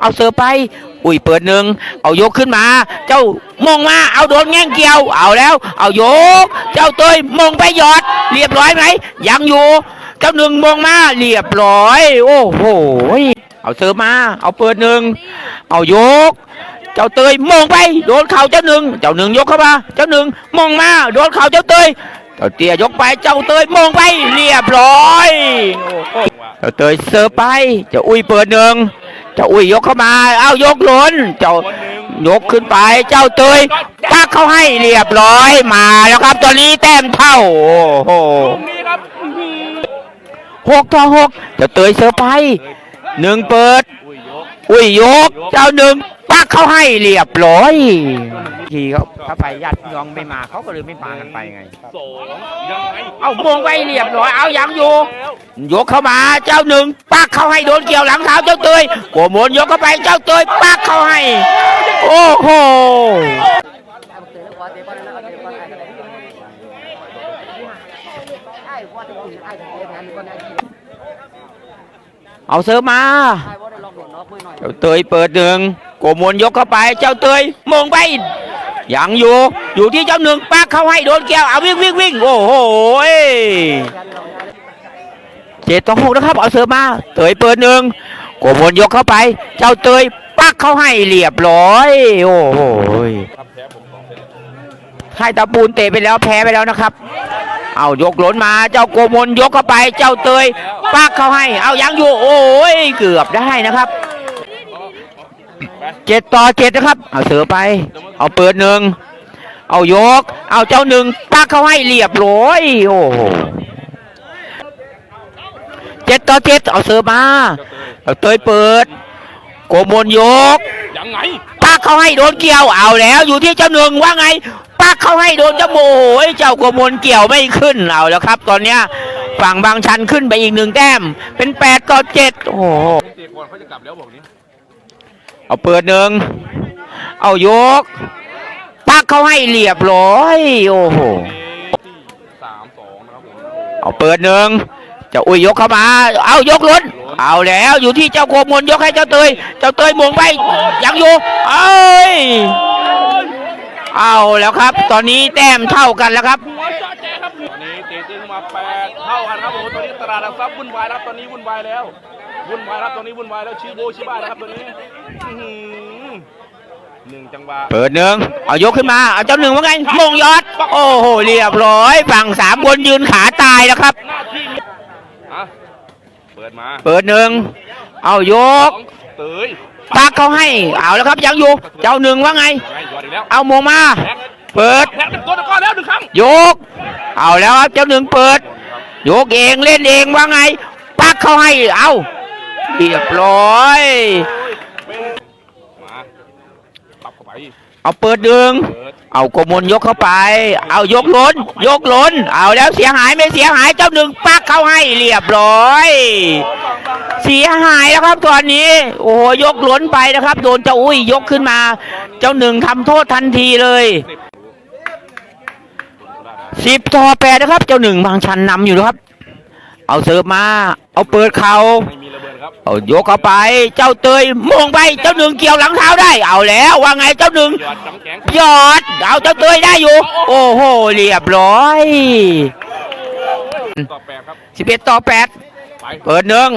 เอาเสิร์ฟไป อุ้ยเปิดหนึ่งเอายกขึ้นมา เจ้ามงมาเอาโดนแง่งเกี่ยว เอาแล้ว เอายก เจ้าเตยมงไปหยอด เรียบร้อยไหมยังอยู่เจ้าหนึ่งมงมาเรียบร้อย โอ้โหเอาเสิร์ฟมา เอาเปิดหนึ่งเอายกเจ้าเตยมองไปโดนเข่าเจ้าหนึ่งเจ้าหนึ่งยกเข้ามาเจ้าหนึ่งมองมาโดนเข่าเจ้าเตยเจ้าเตี้ยยกไปเจ้าเตยมองไปเรียบร้อยเจ้าเตยเสิร์ฟไปเจ้าอุ้ยเปิดหนึ่ง เจ้าอุ้ยยกเข้ามา เอายกหล้นเจ้ายกขึ้นไปเจ้าเตยปักเข้าให้เรียบร้อยมาแล้วครับ ตอนนี้แต้มเท่าโอ้โหหกต่อหกเจ้าเตยเสิร์ไปหนึ่งเปิด อุ้ยยกอุ้ยยกเจ้าหนึ่ง ปักเขาให้เรียบร้อยทีเขาถ้าไปญาติพี่น้องไม่มาเขาก็เลยไม่มากันไปไง สองยังไงเอามงไปเรียบร้อยเอายังอยู่ ยกเข้ามาเจ้าหนึ่งปักเขาให้โดนเกี่ยวหลังเท้าเจ้าเตยโกมนยกเข้าไปเจ้าเตยปักเขาให้ โอ้โหเอาเสิร์ฟมา เจ้าเตยเปิดหนึ่ง โกมนยกเข้าไปเจ้าเตยมงไปยังอยู่อยู่ที่เจ้าหนึ่งปักเข้าให้โดนเกี่ยวเอาวิ่งวิ่งวิ่งโอ้โหเจ็ดต่อหกนะครับเอาเสิร์ฟมาเตยเปิดหนึ่งโกมลยกเข้าไป เจ้าเตยปักเข้าให้เรียบร้อย โอ้โหครับแพ้ผมสองเซตค่ายตะปูนเตะไปแล้วแพ้ไปแล้วนะครับ เอายกหล้นมาเจ้าโกมลยกเข้าไป เจ้าเตยปักเข้าให้ เอายังอยู่โอ้ยเกือบได้นะครับ เจ็ดต่อเจ็ดนะครับ เอาเสือไป เอาเปิดหนึ่ง เอายก เอาเจ้าหนึ่งปักเข้าให้เรียบร้อย โอ้โหเจ็ดต่อเจ็ดเอาเสือมาเจ้าเตยเอาเตยเปิด โกมลยกยังไงปักเข้าให้โดนเกี่ยว เอาแล้ว อยู่ที่เจ้าหนึ่งว่าไงปักเข้าให้โดนเจ้าโมโหยเจ้าโกมลเกี่ยวไม่ขึ้นเอาแล้วครับ ตอนเนี้ยฝั่งบางชันขึ้นไปอีกหนึ่งแต้ม เป็นแปดต่อเจ็ดโอ้โห เอาเปิดหนึ่งเอายก ปักเขาให้เรียบร้อย โอ้โหสามสองนะครับผมเอาเปิดหนึ่งเจ้าอุ้ยยกเข้ามา เอายกล้น เอาแล้วอยู่ที่เจ้าโกมลยกให้เจ้าเตย เจ้าเตยหมงไปยังอยู่ เอ้ย เอาแล้วครับ ตอนนี้แต้มเท่ากันแล้วครับตอนนี้เตะตึงมาแปดเท่ากันครับผมตอนนี้ตลาดหลักทรัพย์วุ่นวายครับตอนนี้วุ่นวายแล้ว วุ่นวายครับตอนนี้วุ่นวายแล้วชื่อโบชิบ้านะครับตอนนี้อื้อหือหนึ่งจังหวะ เปิดหนึ่งเอายกขึ้นมา เอาเจ้าหนึ่งว่าไงมงยอด โอ้โห เรียบร้อย ฝั่งสามคนยืนขาตายแล้วครับ หน้าที่นี้อะเปิดมาเปิดหนึ่งเอายสกองเตยปักเขาให้ เอาแล้วครับยังอยู่ เจ้าหนึ่งว่าไงยังไงยอดอีกแล้วเอาโมงมาแพ็คเปิดแพ็คเป็นตัวตะกอนแล้วหนึ่งครั้งยก เอาแล้วครับเจ้าหนึ่งเปิดยกเองเล่นเองว่าไง ปักเขาให้ เอา เรียบร้อยปรับเข้าไปเอาเปิดหนึ่งเปิดเอาโกมลยกเข้าไป เอายกล้น ยกล้น เอาแล้วเสียหายไม่เสียหายเจ้าหนึ่งปักเข้าให้เรียบร้อย เสียหายแล้วครับตอนนี้ โอ้โหยกล้นไปนะครับ โดนเจ้าอุ้ยยกขึ้นมา เจ้าหนึ่งทำโทษทันทีเลยสิบต่อแปดนะครับ เจ้าหนึ่งบางชันนำอยู่นะครับ เอาเสิร์ฟมา เอาเปิดเขาไม่มีระเบิดครับเอายกเข้าไป เจ้าเตยมงไป เจ้าหนึ่งเกี่ยวหลังเท้าได้ เอาแล้วว่าไงเจ้าหนึ่งยอดจำแกงยอด เอาเจ้าเตยได้อยู่ โอ้โห เรียบร้อยต่อแปดครับสิบเอ็ดต่อแปดไปเปิดหนึ่ง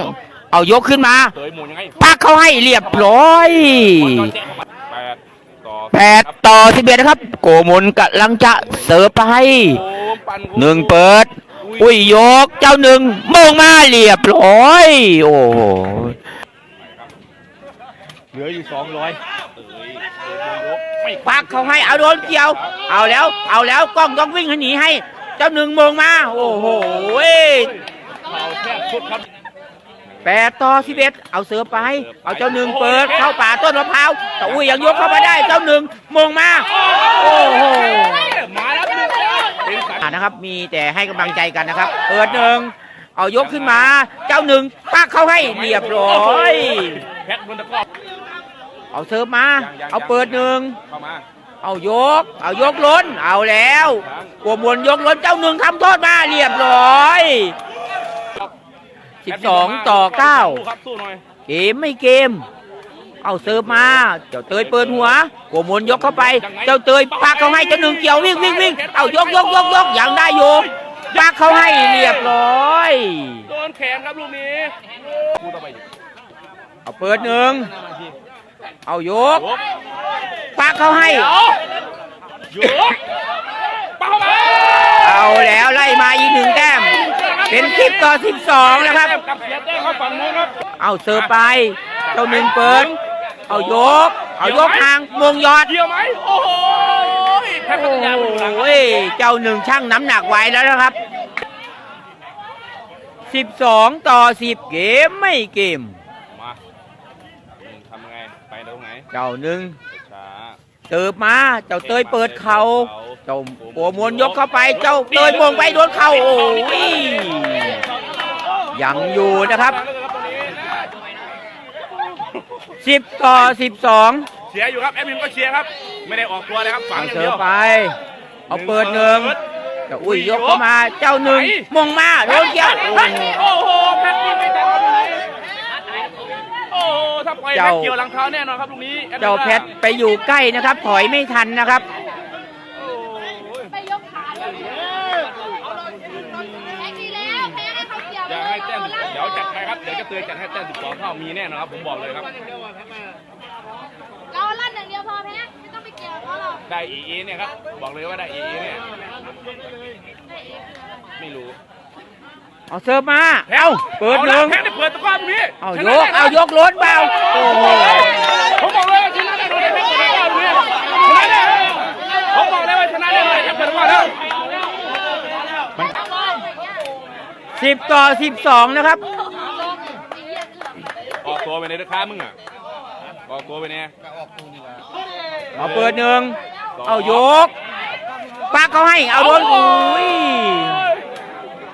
เอายกขึ้นมา เตยหมุนยังไงปักเขาให้เรียบร้อยยอดแจ้งเข้ามาแปดต่อแปดต่อสิบเอ็ดนะครับ โกมลกำลังจะเสิร์ฟไป โอ้ปั่นหนึ่งเปิด อุ้ยยกเจ้าหนึ่งมงมาเรียบร้อย โอ้โหเหลืออยู่สองร้อยเตยเตยยกไม่ปักเขาให้เอาโดนเกี่ยว เอาแล้ว เอาแล้วกล้องต้องวิ่งให้หนีให้ เจ้าหนึ่งมงมา โอ้โหเว้ยเข่าแทบสุดครับแปดต่อสิบเอ็ดเอาเสือไป เอาเจ้าหนึ่งเปิดเข้าป่าต้นมะพร้าวแต่อุ้ยยังยกเข้ามาได้ เจ้าหนึ่งมงมา โอ้โห มาแล้วหนึ่งแล้วเป็ นะครับ มีแต่ให้กำลังใจกันนะครับเปิดหนึ่งเอายกขึ้นมา เจ้าหนึ่งปักเข้าให้เรียบร้อยแพ็คบนตะกร้อเอาเสิร์ฟมา เอาเปิดหนึ่งเข้ามาเอายก เอายกล้น เอาแล้วกลัวมวลยกล้นเจ้าหนึ่งทำโทษมาเรียบร้อยสิบสองต่อเก้าเกมไม่เกม เอาเสิร์ฟมาเจ้าเตยเปิดหัวโกมลยกเข้าไป เจ้าเตยปากเขาให้เจ้าหนึ่งเกี่ยววิ่งวิ่งวิ่งเอายกยกยกยกยังได้อยู่ปากเขาให้เรียบร้อยโดนแขนครับลูกนี้เอาเปิดหนึ่งเอายกปากเขาให้เดี๋ยกปาเข้ามาเอาแล้วไล่มาอีกหนึ่งแต้มเป็นคลิปต่อ 12แล้วครับกับเสียแต้เขาฝั่งนู้นครับ เอาเสิร์ฟไป เจ้าหนึ่งเปิด เอายก เอายกทางมงยอดเกี่ยวไหมโอ้โหแพ้พัทยาบุรีรัมย์โอ้ยเจ้าหนึ่งช่างน้ำหนักไว้แล้วนะครับ 12 ต่อ 10 เกมไม่เกม มาอืมทำไง ไปตรงไหน เจ้าหนึ่งช้าเติบมา เจ้าเตยเปิดเขา เจ้าโปรมวลยกเข้าไป เจ้าเตยมงไปโดนเข่าโอ้ยยังอยู่นะครับ 10ต่อ12เชียร์อยู่ครับแอดมินก็เชียร์ครับ ไม่ได้ออกตัวเลยครับฝังเอาอย่างเสิเดีร์ยฟวไป เอาเปิดหนึ่งเจ้าอุ้ยยกเข้ามาเจ้าหนึ่งมงมาโดนเกี่ยวโอ้โหโอ้โหแพทยิงไม่ทันครับลูกนี้โอ้โหถ้าปล่อยแพเจ้าทเกี่ยวหลังเท้าแน่นอนครับลูกนี้แอดมินเจ้าแพทไปอยู่ใกล้นะครับ ถอยไม่ทันนะครับ โอ้ย ไปยกขาเลยแพ้ดีแล้วแพ้ให้เขาเกี่ยว อยากให้แต้มเดี๋ยวจัดให้ครับ เดี๋ยวจะเตือนจัดให้แต้ม12 เท่ามีแน่นอนครับผมบอกเลยครับ เราลั่นอย่างเดียวพอแพ้ไม่ต้องไปเกี่ยวเขาหรอกได้เอเอเนี่ยครับบอกเลยว่าได้เอเอเนี่ยไม่รู้เอาเสิร์ฟมาเอาเปิดหนึ่งแพ้ได้เปิดตะกร้อตรงนี้เอาชยนะกได้นะเอายกรถเบาโอ้โหผมบอกเลยว่าชนะแน่นอนแพ้เปิดตะกร้อตรงนี้ชนะแน่ผมบอกเลยว่าชนะแน่นอนแพ้เปิดตะกร้อแล้วสิบต่อสิบสองนะครับออกตัวไป ในราคามึงอะออกตัวไปเนี่ยเอาเปิดหนึ่งเอายกปักเขาให้เอาโดนอุ้ย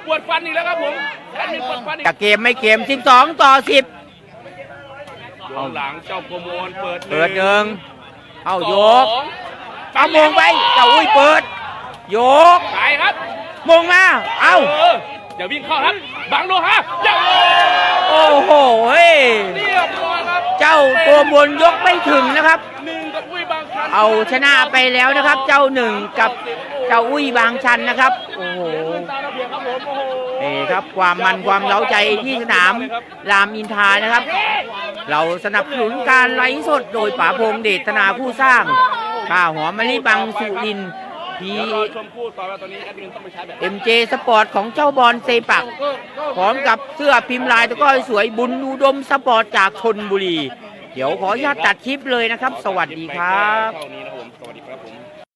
ปวดฟันอีกแล้วครับผมแอดมินปวดฟันอีกจะเกมไม่เกมสิบสองต่อสิบดวงหลังเจ้าโปรโมนเปิดเปิดหนึ่งเอายกสองเอามงไปเจ้าอุ้ยเปิดยกตายครับมงมาเอาเอออย่าวิ่งเข้าครับบังโลฮะอย่า โอ้โหเฮ้ยเรียบร้อยครับเจ้าตัวบนยกไม่ถึงนะครับ หนึ่งกับอุ้ยบางชันเอาชนะไปแล้วนะครับ เจ้าหนึ่งกับเจ้าอุ้ยบางชันนะครับ โอ้โหตาระเบียบครับผมโอ้โหนี่ครับความมันความเล้าใจที่สนามรามอินทรานะครับ เราสนับสนุนการไลฟ์สดโดยป๋าพงษ์เดชธนาผู้สร้างข้าวหอมมะลิบังสุรินทร์ พีเดี๋ยวรอชมคู่ต่อไปตอนนี้แอดมินต้องไปใช้แบบเอ็มเจสปอร์ตของเจ้าบอลเซปัก พร้อมกับเสื้อพิมพ์ลายตะกร้อสวยบุญอุดมสปอร์ตจากชนบุรี เดี๋ยวขออนุญาตตัดคลิปเลยนะครับ สวัสดีครับ เท่านี้นะครับผม